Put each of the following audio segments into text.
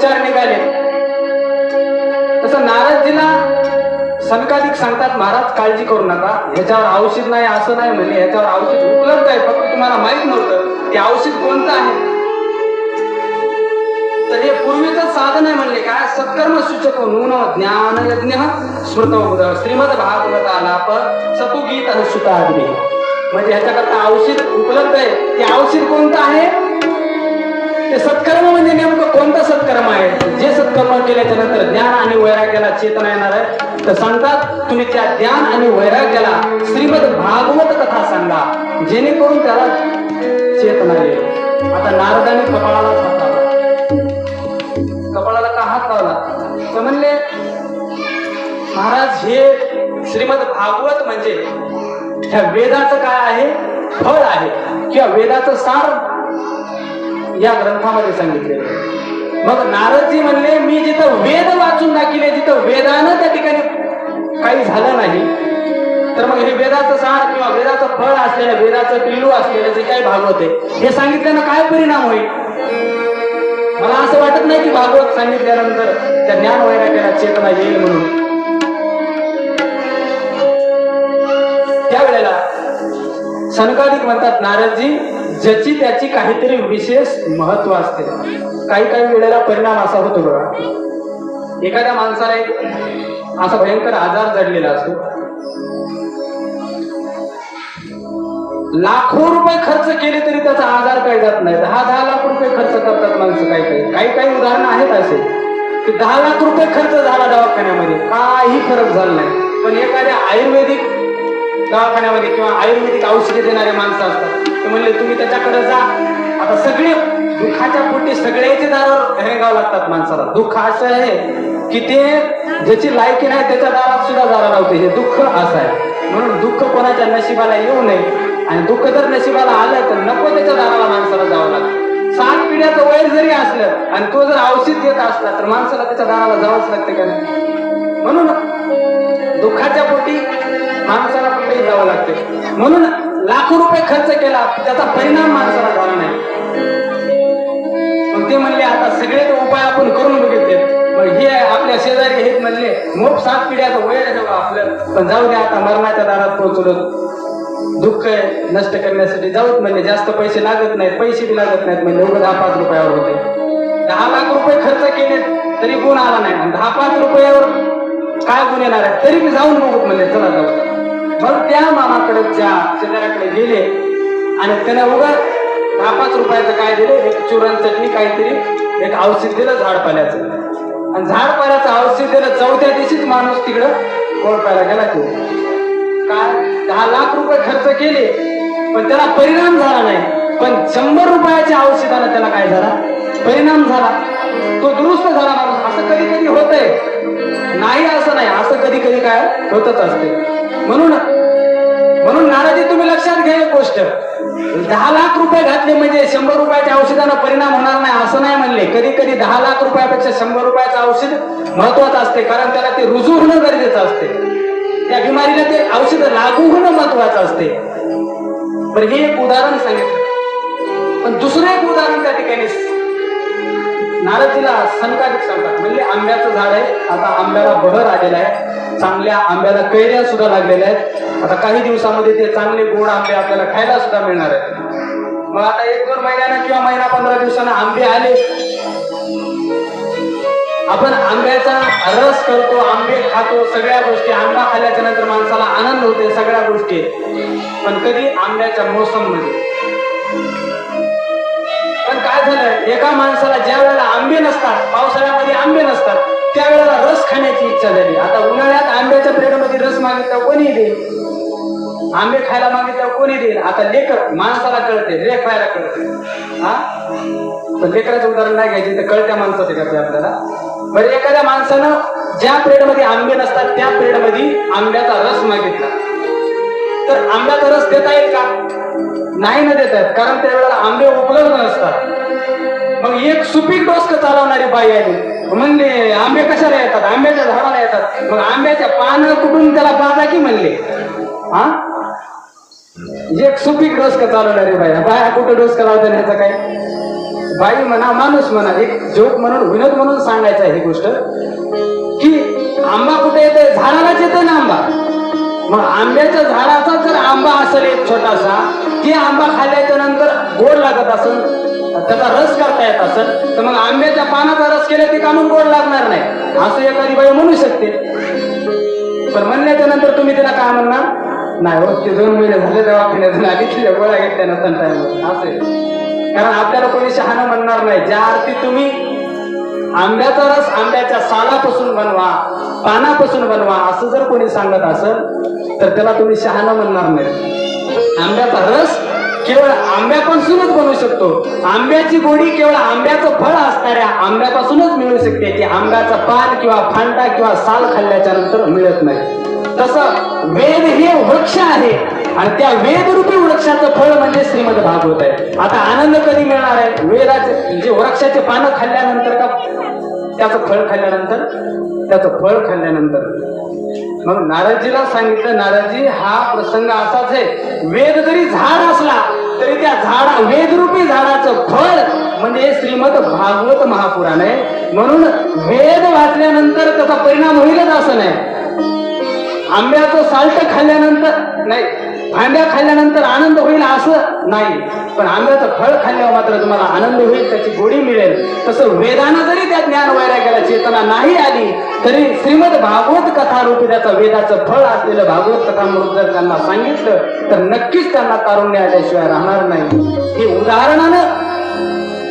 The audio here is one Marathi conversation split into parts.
उच्चार निघाले. तसं नारदजीला सनकाधिक सांगतात महाराज काळजी करू नका. ह्याच्यावर औषध नाही असं नाही म्हणले ह्याच्यावर औषध उपलब्ध आहे. फक्त तुम्हाला माहीत नव्हतं. ते औषध कोणतं आहे? तर हे पूर्वीचं साधन आहे म्हणले काय? सत्कर्म सूचक नून ज्ञान यज्ञ स्मृत श्रीमद भागवत आलाप सतुगीत सुता म्हणजे ह्याच्याकरता औषध उपलब्ध आहे. ते औषध कोणतं आहे? ते सत्कर्म म्हणजे नेमकं कोणतं सत्कर्म आहे? जे सत्कर्म केल्याच्यानंतर ज्ञान आणि वैराग्याला चेतना येणार आहे. तर सांगतात तुम्ही त्या ज्ञान आणि वैराग्याला श्रीमद भागवत कथा सांगा. जेणेकरून त्याला चेतना येईल. आता नारदाने कपाळाला कपाळाला का हात लावला? तर म्हणले महाराज हे श्रीमद भागवत म्हणजे ह्या वेदाचं काय आहे? फळ आहे. किंवा वेदाचं सार या ग्रंथामध्ये सांगितले. मग नारदजी म्हणले मी जिथं वेद वाचून दाखिले जिथं वेदानं त्या ठिकाणी काही झालं नाही तर मग हे वेदाचं सार किंवा वेदाचं फळ असलेलं वेदाचं पिल्लू असलेलं जे काही भागवत आहे हे सांगितल्यानं काय परिणाम होईल? मला असं वाटत नाही की भागवत सांगितल्यानंतर त्या ज्ञान वैराग्याला चेतना येईल म्हणून. त्यावेळेला सनकाधिक म्हणतात नारदजी ज्याची त्याची काहीतरी विशेष महत्त्व असते. काही काही वेळेला परिणाम असा होतो बघा. एखाद्या माणसाला एक असा भयंकर आजार जडलेला असतो. लाखो रुपये खर्च केले तरी त्याचा आजार काही जात नाही. दहा दहा लाख रुपये खर्च करतात माणसं काही काही. काही काही उदाहरणं आहेत असे. की दहा लाख रुपये खर्च झाला दवाखान्यामध्ये. काही फरक झाला नाही. पण एखाद्या आयुर्वेदिक दवाखान्यामध्ये किंवा आयुर्वेदिक औषधे देणारे माणसं असतात. ते म्हणले तुम्ही त्याच्याकडे जा. आता सगळे दुःखाच्या पोटी सगळ्याचे दारावर हेंगावं लागतात माणसाला. दुःख असं आहे की ते ज्याची लायकी नाही त्याच्या दारात सुद्धा जायला लावते हे दुःख असं आहे. म्हणून दुःख कोणाच्या नशिबाला येऊ नये आणि दुःख जर नशिबाला आलं तर नको त्याच्या दाराला माणसाला जावं लागतं. सात पिढ्याचं वैर जरी असलं आणि तो जर औषध देत असला तर माणसाला त्याच्या दाराला जावंच लागतं का नाही? म्हणून दुःखाच्या पोटी माणसाला कुठेही जावं लागते. म्हणून लाखो रुपये खर्च केला त्याचा परिणाम माणसाला झाला नाही. मग ते म्हणले आता सगळे ते उपाय आपण करून बघितले. मग हे आपल्या शेजारी हे म्हणले मोप सात पिढ्याचं वय आहे आपलं. पण जाऊ दे आता मरणाच्या दारात पोहोचलो. दुःख आहे नष्ट करण्यासाठी जाऊत म्हणले जास्त पैसे लागत नाहीत पैसे बी लागत नाहीत म्हणजे एवढं दहा पाच रुपयावर होते. दहा लाख रुपये खर्च केले तरी गुण आला नाही. दहा पाच रुपयावर काय गुण येणार आहे? तरी मी जाऊन बघू म्हणले चला जाऊ. मग त्या मामाकडे शेजाऱ्याकडे गेले. आणि त्याने उगा दहा पाच रुपयाचं काय दिले? एक चुरण चटणी काहीतरी एक औषध दिलं झाड पाल्याचं आणि झाड पाल्याचं औषध दिलं चौथ्या दिवशीच माणूस तिकडं गोळपायला गेला तो. काय दहा लाख रुपये खर्च केले पण त्याला परिणाम झाला नाही. पण शंभर रुपयाच्या औषधानं त्याला काय झाला? परिणाम झाला. तो दुरुस्त झाला माणूस. असं कधी कधी होतंय. नाही असं नाही. असं कधी कधी काय? होतच असते म्हणून म्हणून नाराजी तुम्ही लक्षात घ्या एक गोष्ट. दहा लाख रुपये घातले म्हणजे शंभर रुपयाच्या औषधानं परिणाम होणार नाही असं नाही म्हणले. कधी कधी दहा लाख रुपयापेक्षा शंभर रुपयाचं औषध महत्वाचं असते कारण त्याला ते रुजू होणं गरजेचं असते. त्या बिमारीला ते औषध लागू होणं महत्वाचं असते. पण हे एक उदाहरण सांगितलं. पण दुसरं एक उदाहरण त्या ठिकाणी नारदजीला सनकाधिक सांगतात म्हणजे आंब्याचं झाड आहे आता आंब्याला बहर आलेला आहे. चांगल्या आंब्याला कैऱ्या सुद्धा लागलेल्या आहेत. आता काही दिवसामध्ये ते चांगले गोड आंबे आपल्याला खायला सुद्धा मिळणार आहेत. मग आता एक दोन महिन्यानं किंवा महिना पंधरा दिवसानं आंबे आले. आपण आंब्याचा रस करतो आंबे खातो सगळ्या गोष्टी. आंबा खाल्ल्याच्या नंतर माणसाला आनंद होते सगळ्या गोष्टी. पण कधी आंब्याच्या मोसममध्ये काय झालं एका माणसाला ज्या वेळेला आंबे नसतात पावसाळ्यामध्ये आंबे नसतात त्यावेळेला रस खाण्याची इच्छा झाली. आता उन्हाळ्यात आंब्याच्या पिरियडमध्ये रस मागितला कोणी देईल? आंबे खायला मागितल्यावर कोणी देईल? आता लेकर माणसाला कळते रे खायला कळते. हा? पण लेकराचं उदाहरण नाही घ्यायचे तर कळत्या माणसाचे करते आपल्याला. बरं एखाद्या माणसानं ज्या पिरियडमध्ये आंबे नसतात त्या पिरियडमध्ये आंब्याचा रस मागितला. तर आंब्याचा रस देता येईल का? नाही ना देत आहेत कारण त्यावेळेला आंबे उपलब्ध नसतात. मग एक सुपीक डोसक चालवणारी बाई आली. म्हणले आंबे कशाला येतात? आंब्याच्या झाडाला येतात. मग आंब्याच्या पानं कुठून त्याला बाजा की म्हणले. हा? एक सुपीक डोसक चालवणारी बाई बाया कुठं डोसक लावता न्यायचा काय? बाई म्हणा माणूस म्हणा एक जोक म्हणून विनोद म्हणून सांगायचं ही गोष्ट की आंबा कुठे येते झाडालाच येते ना आंबा. मग आंब्याच्या झाडाचा जर आंबा असेल एक छोटासा ते आंबा खाल्ल्याच्या नंतर गोड लागत असेल त्याचा रस करता येत असेल तर मग आंब्याच्या पानाचा रस केला ते कामून गोड लागणार नाही? असं एखादी बाई म्हणू शकते. पण म्हणल्याच्या नंतर तुम्ही तिला काय म्हणणार? नाही हो ते दोन महिने झाले दवाखान्यातून आली तिच्या गोळ्या घेतल्या नंतर टाइम असे कारण आपल्याला कोणी शहाणं म्हणणार नाही. ज्या अर्थी तुम्ही आंब्याचा रस आंब्याच्या सालापासून बनवा पानापासून बनवा असं जर कोणी सांगत असेल तर त्याला तुम्ही शहाणा म्हणणार नाही. आंब्याचा रस केवळ आंब्यापासूनच बनवू शकतो. आंब्याची गोडी केवळ आंब्याचं फळ असणाऱ्या आंब्यापासूनच मिळू शकते. ती आंब्याचा पान किंवा फांटा किंवा साल खाल्ल्याच्या नंतर मिळत नाही. तसं वेद हे वृक्ष आहे. आणि त्या वेदरूपी वृक्षाचं फळ म्हणजे श्रीमद भागवत आहे. आता आनंद कधी मिळणार आहे? वेदाचे जे वृक्षाचे पानं खाल्ल्यानंतर का त्याचं फळ खाल्ल्यानंतर त्याचं फळ खाल्ल्यानंतर. मग नारदजीला सांगितलं नारदजी हा प्रसंग असाच आहे. वेद जरी झाड असला तरी त्या झाडा वेदरूपी झाडाचं फळ म्हणजे श्रीमद भागवत महापुराण आहे. म्हणून वेद वाचल्यानंतर त्याचा परिणाम होईलच असं नाही. आंब्याचं साल्ट खाल्ल्यानंतर नाही भांड्या खाल्ल्यानंतर आनंद होईल असं नाही. पण आंब्याचं फळ खाल्ल्यावर मात्र तुम्हाला आनंद होईल त्याची गोडी मिळेल. तसं वेदानं जरी त्या ज्ञान वैराग्याला चेतना नाही आली तरी श्रीमद भागवत कथा रूपी त्याचं वेदाचं फळ असलेलं भागवत कथामृत जर त्यांना सांगितलं तर नक्कीच त्यांना तारुण्य आल्याशिवाय राहणार नाही. हे उदाहरणानं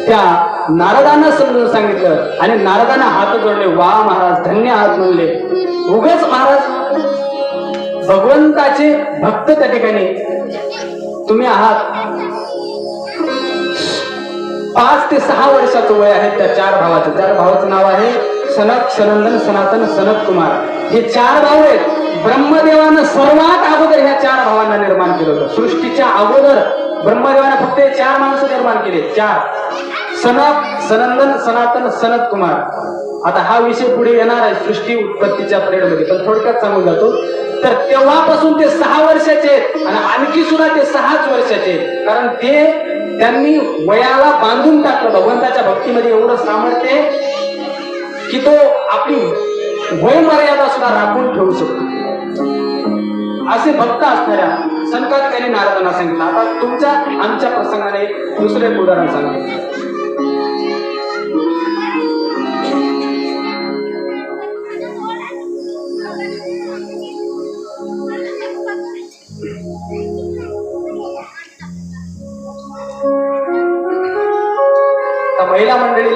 त्या नारदांना समजून सांगितलं आणि नारदांना हात जोडले वा महाराज धन्य हात म्हणले. उगच महाराज भगवंताचे भक्त त्या ठिकाणी. तुम्ही आहात. पाच ते सहा वर्षाचं वय आहे त्या चार भावाचं. चार भावाचं नाव आहे सनक सनंदन सनातन सनत कुमार. हे चार भाऊ आहेत. ब्रह्मदेवानं सर्वात अगोदर ह्या चार भावांना निर्माण केलं होतं. सृष्टीच्या अगोदर ब्रह्मदेवानं फक्त हे चार माणसं निर्माण केले. चार. सनात सनंदन सनातन सनत कुमार. आता हा विषय पुढे येणार आहे सृष्टी उत्पत्तीच्या मध्ये पण थोडक्यात सांगून जातो. तर तेव्हापासून ते सहा वर्षाचे आणि आणखी सुद्धा ते सहाच वर्षाचे कारण ते त्यांनी वयाला बांधून टाकलं भगवंताच्या भक्तीमध्ये एवढं सामर्थ्य की तो आपली वय मर्यादा सुद्धा राखून ठेवू शकतो. असे भक्त असणाऱ्या संतांनी नारदांना सांगितलं. आता तुमच्या आमच्या प्रसंगाने दुसरे उदाहरण सांगितलं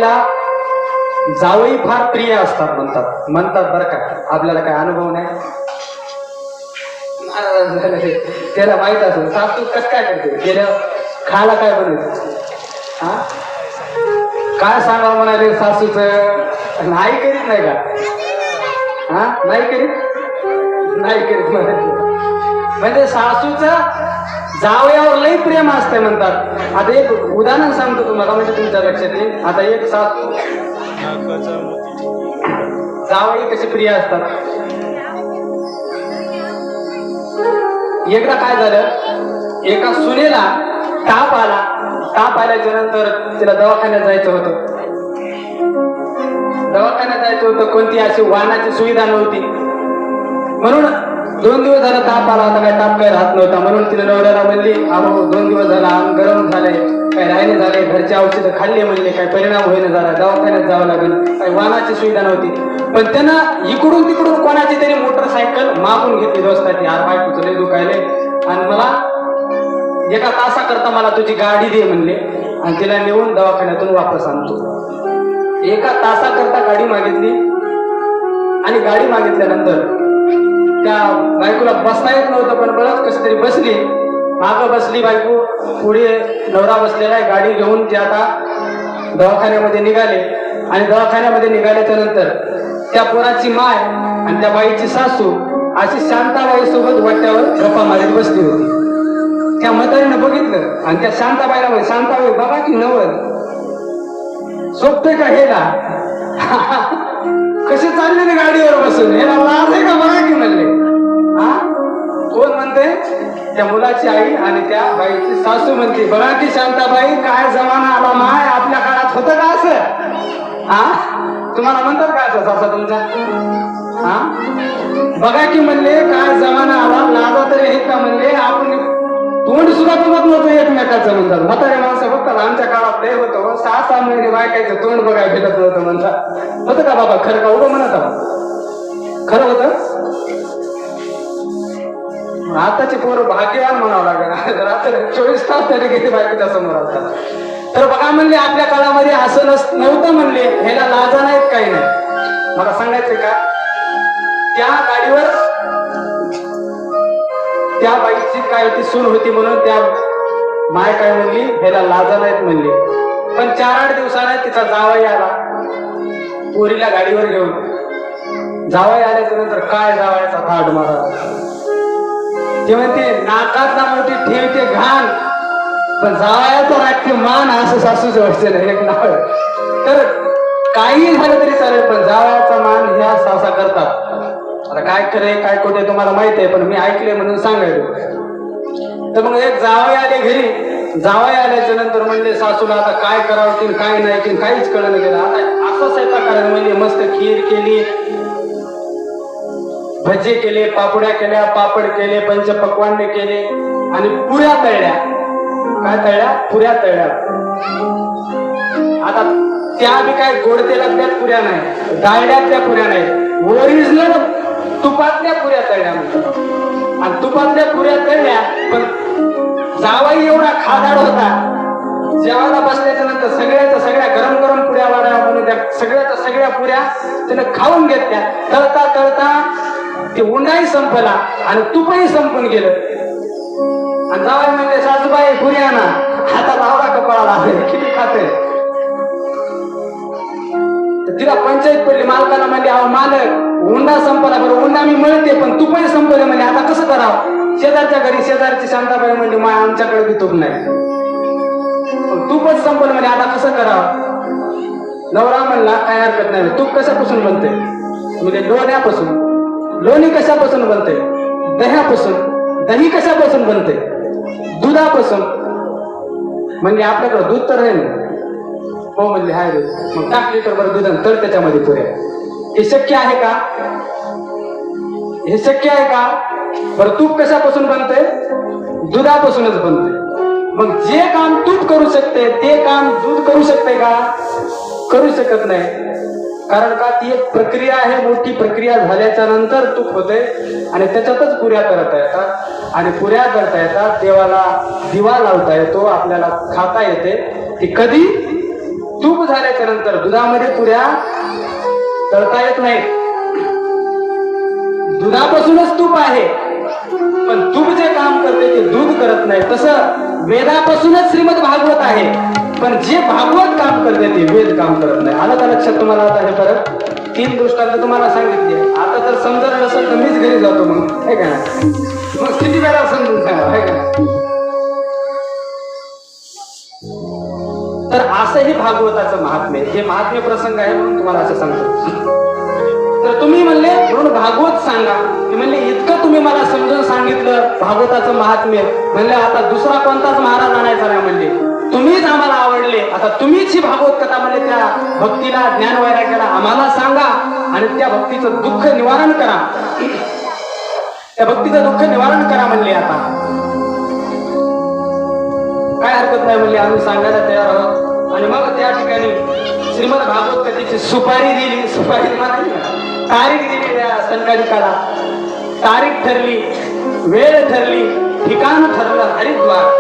महिला मंडळीला जावई फार प्रिय असतात म्हणतात. म्हणतात बरं का आपल्याला काय अनुभव नाही? त्याला माहीत असेल. सासू कस काय करते? गेल्या खायला काय बनवते? हा? काय सांगावं म्हणाले सासूच? नाही करीत नाही का? हा? नाही करीत? नाही करीत म्हणजे सासूचं जावयावर लई प्रेम असते म्हणतात. आता एक उदाहरण सांगतो तुम्हाला म्हणजे तुमच्या लक्षात येईल. आता एक साथ जावई कशी प्रिय असतात? एकदा काय झालं? एका सुनेला ताप आला. ताप आल्याच्यानंतर तिला दवाखान्यात जायचं होतं. दवाखान्यात जायचं होतं कोणती अशी वाहनाची सुविधा नव्हती. म्हणून दोन दिवस झाला ताप आला होता काय ताप काय राहत नव्हता. म्हणून तिने नवऱ्याला म्हणली अहो दोन दिवस झाला अंग गरम झालंय काय राहिने झाले घरचे औषधं खाल्ले म्हणले काय परिणाम होईना झाला दवाखान्यात जावं लागेल काही वाहनाची सुविधा नव्हती. पण त्यांना इकडून तिकडून कोणाची तरी मोटरसायकल मागून घेतली दोस्ताची हार बायकोचं कुचले दुखायले आणि मला एका तासाकरता मला तुझी गाडी दे म्हणले. आणि तिला नेऊन दवाखान्यातून वापस आणतो. एका तासाकरता गाडी मागितली. आणि गाडी मागितल्यानंतर त्या बायकोला बसता येत नव्हतं पण बरंच कशी तरी बसली. मागं बसली बायको पुढे नवरा बसलेला आहे गाडी घेऊन ते आता दवाखान्यामध्ये निघाले. आणि दवाखान्यामध्ये निघाल्याच्या नंतर त्या पोराची माय आणि त्या बाईची सासू अशी शांताबाई सोबत वाट्यावर गप्पा मारीत बसली होती. त्या म्हातारीनं बघितलं आणि त्या शांताबाईला म्हणजे शांताबाई बघा की नवल? सोपते का हे ना कसे चालले ना गाडीवर बसून? हे लाज आहे का? बघा की म्हणले. हा? कोण म्हणते? त्या मुलाची आई आणि त्या बाईची सासू म्हणते बघा की शांताबाई काय जमाना आला माय आपल्या काळात होतं का असं? हा? तुम्हाला म्हणतात का असं सासा तुमचा? हा? बघा की म्हणले काय जमाना आला लाजा तरी आहेत का म्हणले? आपण तोंड सुद्धा बघत नव्हतं एकमेकाचं म्हणतात. म्हातारे माणसं बघतात आमच्या काळात लय होतं. हो, सहा सहा महिने बायकायचं तोंड बघायला भेटत नव्हतं म्हणतात. होतं का बाबा? खरं का? उभं म्हणत खरं होतं? आताचे पोर भाग्यवान म्हणावं लागेल. रात्र चोवीस तास तरी किती बायकोच्या समोर असतात. तर बघा म्हणले आपल्या काळामध्ये असं नस नव्हतं म्हणले. ह्याला लाजा नाहीत काही नाही मला सांगायचं का? त्या गाडीवर त्या बाईची काय ती सून होती म्हणून त्या माय काय म्हणली ह्याला लाजा नाहीत म्हणली. पण चार आठ दिवसाने तिचा जावाई आला. पोरीला गाडीवर घेऊन. जावाई आल्याच्यानंतर काय जावायचा थाट मारा. ते म्हणते नाकातला मोठी ठेवते घाण. पण जावयाचा राखी मान असं सासूच वाटते ना एक नाव तर काही झालं तरी चालेल पण जावयाचा मान ह्या सासा करतात. आता काय करे काय खोटे तुम्हाला माहीत आहे पण मी ऐकले म्हणून सांगायलो तर मग एक जावई आले घरी. जावई आल्याच्यानंतर म्हणले सासूला आता काय करावं काय नाही काहीच कळलं गेलं. आता असं स्वयंपाक करायला म्हणजे मस्त खीर केली भजी केले पापड्या केल्या पापड केले पंच पंचपक्वान्य केले आणि पुऱ्या तळल्या. काय तळल्या? पुऱ्या तळल्या. आता त्या बी काय गोड तेलातल्या पुऱ्या नाही डाळड्यातल्या पुऱ्या नाही. ओरिजिनल तुपातल्या पुऱ्या तळल्या म्हणतात आणि तुपातल्या पुऱ्या तळल्या पण जावाई एवढा खादाड होता जेवायला बसल्याच्या नंतर सगळ्याच्या सगळ्या गरम गरम पुऱ्या वाढ्या म्हणून त्या सगळ्याच्या सगळ्या पुऱ्या त्यानं खाऊन घेतल्या. तळता तळता ते उन्हाही संपला आणि तुपही संपून गेलं. आणि जावाई म्हणजे सासूबाई पुऱ्या ना हातात आवडा कपाळाला किती खाते. तिला पंचायत पडली मालकाला म्हणजे अहो मालक उंडा संपला बरं उंडा मी मिळते पण तुपही संपले म्हणजे आता कसं करावं? शेजारच्या घरी शेजारची शांताबाई म्हणजे मा आमच्याकडे बी तूप नाही. पण तूपच संपलं म्हणजे आता कसं करावं? नवरा म्हणला काय हरकत नाही तूप कशापासून बनते? म्हणजे लोण्यापासून. लोणी कशापासून बनते? दह्यापासून. दही कशापासून बनते? दुधापासून. म्हणजे आपल्याकडे दूध तर आहे ना? हो म्हणले हाय मग टाक लिटर बरं दूध तर त्याच्यामध्ये पुऱ्या. हे शक्य आहे का? हे शक्य आहे का? बरं तूप कशापासून बनते दुधापासूनच बनते मग जे काम तूप करू शकते ते काम दूध करू शकते का? करू शकत नाही. कारण का? ती एक प्रक्रिया आहे मोठी प्रक्रिया झाल्याच्यानंतर तूप होते आणि त्याच्यातच पुऱ्या करता येतात. आणि पुऱ्या करता येतात देवाला दिवा लावता येतो आपल्याला खाता येते. ती कधी? तूप झाल्याच्यानंतर दुधामध्ये पुऱ्या करता येत नाही. दुधापासूनच तूप आहे. पण तूप जे काम करते ते दूध करत नाही. तसं वेदापासूनच श्रीमद भागवत आहे. पण जे भागवत काम करते ते वेद काम करत नाही. आलं का लक्षात तुम्हाला आता हे परत? तीन दृष्टांत तुम्हाला सांगितले. आता तर समजत नसेल तर मीच घरी जातो मग. हे का मग किती वेळा समजून सांगा हे का तर तर असंही भागवताचं महात्म्य हे महात्म्य प्रसंग आहे म्हणून तुम्हाला असं सांगतो. तर तुम्ही म्हणले म्हणून भागवत सांगा. म्हणले इतकं तुम्ही मला समजून सांगितलं भागवताचं महात्म्य. म्हणले आता दुसरा कोणताच महाराज आणायचा नाही म्हणले. तुम्हीच आम्हाला आवडले. आता तुम्हीच ही भागवत कथा म्हणले त्या भक्तीला ज्ञान वैराग्याला आम्हाला सांगा आणि त्या भक्तीचं दुःख निवारण करा. त्या भक्तीचं दुःख निवारण करा म्हणले आता. काय हरकत नाही म्हणजे आम्ही सांगायला तयार आहोत. आणि मग त्या ठिकाणी श्रीमद भागवत कथेची सुपारी दिली. सुपारी तारीख दिली त्या संकालिकाला तारीख ठरली वेळ ठरली ठिकाण ठरलं हरिद्वार.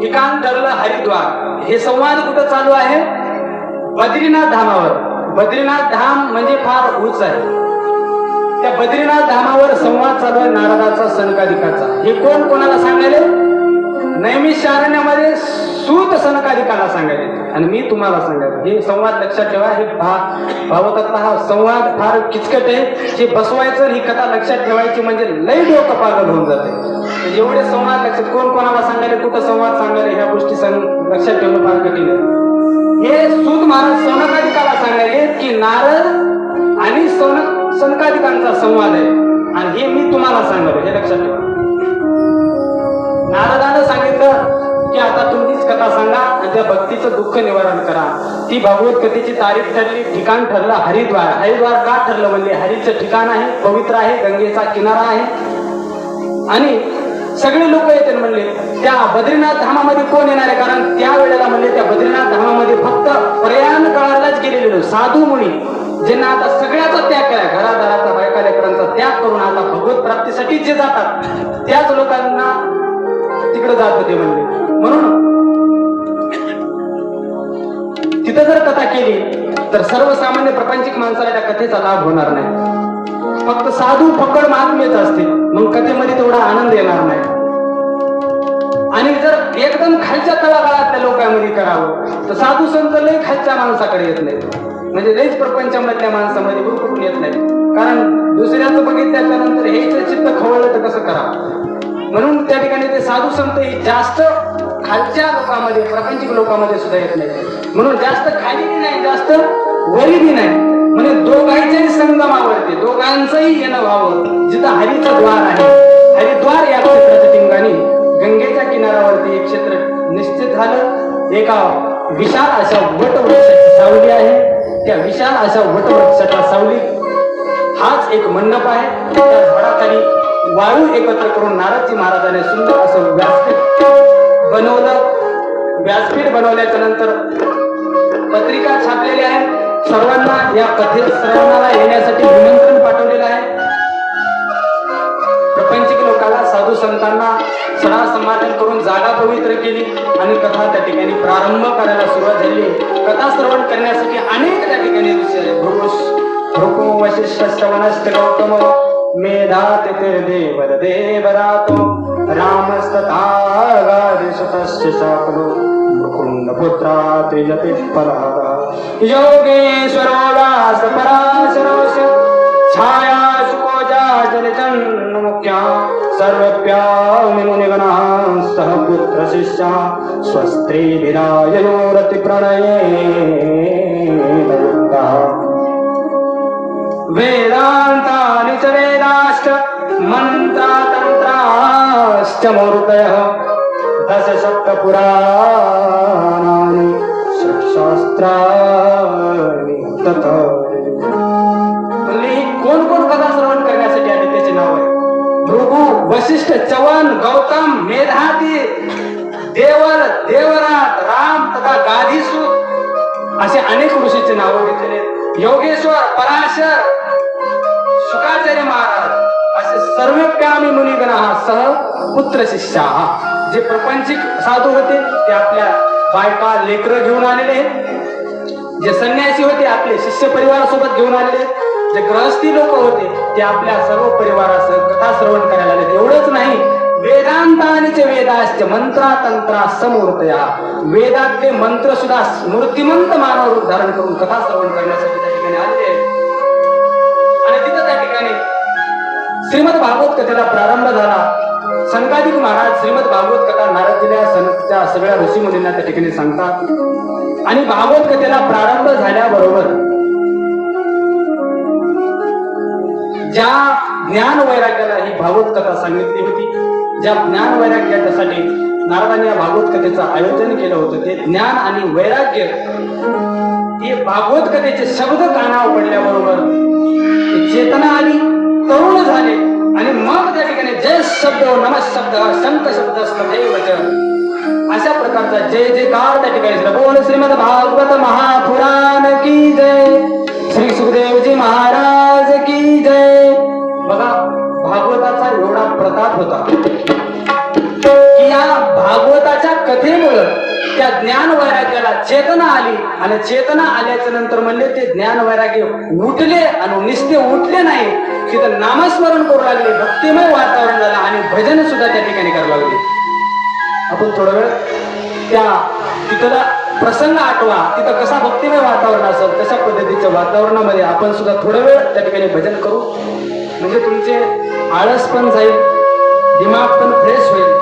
ठिकाण ठरलं हरिद्वार. हे संवाद कुठं चालू आहे? बद्रीनाथ धामावर. बद्रीनाथ धाम म्हणजे फार उंच आहे. त्या बद्रीनाथ धामावर संवाद चालू आहे नारदाचा सनकादिकाचा. हे कोण कोणाला सांगायले? नैमिषारण्यामध्ये सूत सनकादिकाला सांगायले आणि मी तुम्हाला सांगायचं. हे संवाद लक्षात ठेवा. हे भा भावतातला हा संवाद फार किचकट आहे. हे बसवायचं ही कथा लक्षात ठेवायची म्हणजे लय डोकं पागल होऊन जाते. एवढे संवाद लक्षात कोण कोणाला सांगायले? कुठं संवाद सांगायला? ह्या गोष्टी सांग लक्षात ठेवणं फार कठीण आहे. हे सूत महाराज सनकाधिकाला सांगायले की नारद आणि सन सनकाधिकांचा संवाद आहे. आणि हे मी तुम्हाला सांगतो हे लक्षात ठेवा. नारदानं सांगितलं की आता तुम्हीच कथा सांगा आणि त्या भक्तीचं दुःख निवारण करा. ती भागवत कथेची तारीख ठरली ठिकाण ठरलं हरिद्वार. हरिद्वार का ठरलं म्हणजे हरीचं ठिकाण आहे पवित्र आहे गंगेचा किनारा आहे. आणि सगळे लोक येते म्हणले. त्या बद्रीनाथ धामामध्ये कोण येणार आहे? कारण त्या वेळेला म्हणले त्या बद्रीनाथ धामामध्ये फक्त प्रयाण काळालाच गेलेले साधू मुनी ज्यांना आता सगळ्याचा त्याग केला घरादाराचा बायका लेकरांचा त्याग करून आता भगवत प्राप्तीसाठी जे जातात त्याच लोकांना तिकडे जात होते म्हणले. म्हणून तिथं जर कथा केली तर सर्वसामान्य प्रपंचिक माणसाला त्या कथेचा लाभ होणार नाही. फक्त साधू फकड महात्मेच असते. मग कथेमध्ये तेवढा आनंद येणार नाही. आणि जर एकदम खालच्या तळागाळातल्या लोकांमध्ये करावं तर साधू संत लय खालच्या माणसाकडे येत नाही म्हणजे लईच प्रपंचामधल्या माणसामध्ये गुरुकडून येत नाही कारण दुसऱ्याचं बघितल्याच्या नंतर हेच चित्त खवळलं तर कसं करावं? म्हणून त्या ठिकाणी ते साधू संत ही जास्त खालच्या लोकांमध्ये प्रपंचिक लोकांमध्ये सुद्धा येत नाही म्हणून जास्त खाली नाही जास्त घरीबी नाही. म्हणजे दोघांच्याही संगमावरती दोघांचंही येणं व्हावं. जिथं हरीचं द्वार आहे. हरिद्वार या क्षेत्राच्या ठिकाणी गंगेच्या किनाऱ्यावरती एक क्षेत्र निश्चित झालं. एका विशाल अशा वटवृक्षाची सावली आहे. त्या विशाल अशा वटवृक्षाच्या सावली हाच एक मंडप आहे. त्या झाडाखाली वाळू एकत्र करून नारदजी महाराजाने सुंदर असं व्यासपीठ बनवलं. व्यासपीठ बनवल्याच्या नंतर पत्रिका छापलेली आहे. सर्वांना या कथे श्रवणाला येण्यासाठी निमंत्रण पाठवलेलं आहे. प्रपंचिक लोकाला साधू संतांना सणा संभाषण करून जागा पवित्र केली आणि कथा त्या ठिकाणी प्रारंभ करायला सुरुवात झाली. कथा श्रवण करण्यासाठी अनेक त्या ठिकाणी ऋषी आले भृगुश भृगु वशिष्ठ श्रवणस्थ गौतम मेधात देव देवरातो रामस्तथा गादिशतस्य शाकलो मुकुंद पुत्रा त्रिजति फलादा योगेश्वरो दास पराशरोश छाया सुकोजा जलचन्न सर्वप्या मुनिगणाः सह पुत्रशिष्या स्वस्त्री वेदान्तानि च वेदाश्च मन्त्रातन्त्राश्च मूर्तयः। दशसप्तपुराणानि कोण कोण कथा श्रवण करण्यासाठी आले त्याचे नाव आहे भृगु वशिष्ठ चवन गौतम मेधाती देवर देवरात राम तथा गाधीसू असे अनेक ऋषीचे नाव घेतलेले आहेत. योगेश्वर पराशर शुकाचार्य महाराज असे सर्वप्यामी मुनिगण सह पुत्र शिष्या जे प्रपंचिक साधू होते ते आपल्या बायका लेकर घेऊन आलेले आहेत. जे संन्यासी होते आपले शिष्य परिवारासोबत घेऊन आलेले जे गृहस्थी लोक होते ते आपल्या सर्व परिवारासह कथा श्रवण करायला आले एवढंच नाही वेदांतानीचे वेदाश्च मंत्रा तंत्रा समूर्तया वेदातले मंत्र सुद्धा मूर्तिमंत मानव रूप धारण करून कथा श्रवण करण्यासाठी त्या ठिकाणी आलेले आणि तिथं त्या ठिकाणी श्रीमद भागवत कथेला प्रारंभ झाला. संकाधिक महाराज श्रीमद भागवत कथा नारदजीला सनच्या सगळ्या ऋषी मुलींना त्या ठिकाणी सांगतात. आणि भागवत कथेला प्रारंभ झाल्याबरोबर ज्या ज्ञान वैराग्याला ही भागवत कथा सांगितली होती ज्या ज्ञान वैराग्यासाठी नारदांनी या भागवत कथेचं आयोजन केलं होतं ते ज्ञान आणि वैराग्य हे भागवत कथेचे शब्द कानावर पडल्याबरोबर चेतना आली तरुण झाले. आणि मग त्या ठिकाणी जय शब्द नमः शब्द शंक शब्द तथैव अशा प्रकारचा जय जयकार त्या ठिकाणी बोल श्रीमद भागवत महापुराण की जय? श्री सुखदेवजी महाराज की जय? बघा भागवताचा एवढा प्रताप होता. की या भागवताच्या कथेमुळं त्या ज्ञान वैराग्याला चेतना आली आणि चेतना आल्याच्यानंतर म्हणले ते ज्ञान वैराग्य उठले आणि निस्ते उठले नाही. तिथं नामस्मरण करू लागले भक्तिमय वातावरण झालं आणि भजन सुद्धा त्या ठिकाणी करायला लागले. आपण थोडा वेळ त्या तिथला प्रसंग आठवा. तिथं कसा भक्तिमय वातावरण असेल तशा पद्धतीच्या वातावरणामध्ये आपण सुद्धा थोडा वेळ त्या ठिकाणी भजन करू. म्हणजे तुमचे आळस पण जाईल दिमाग पण फ्रेश होईल.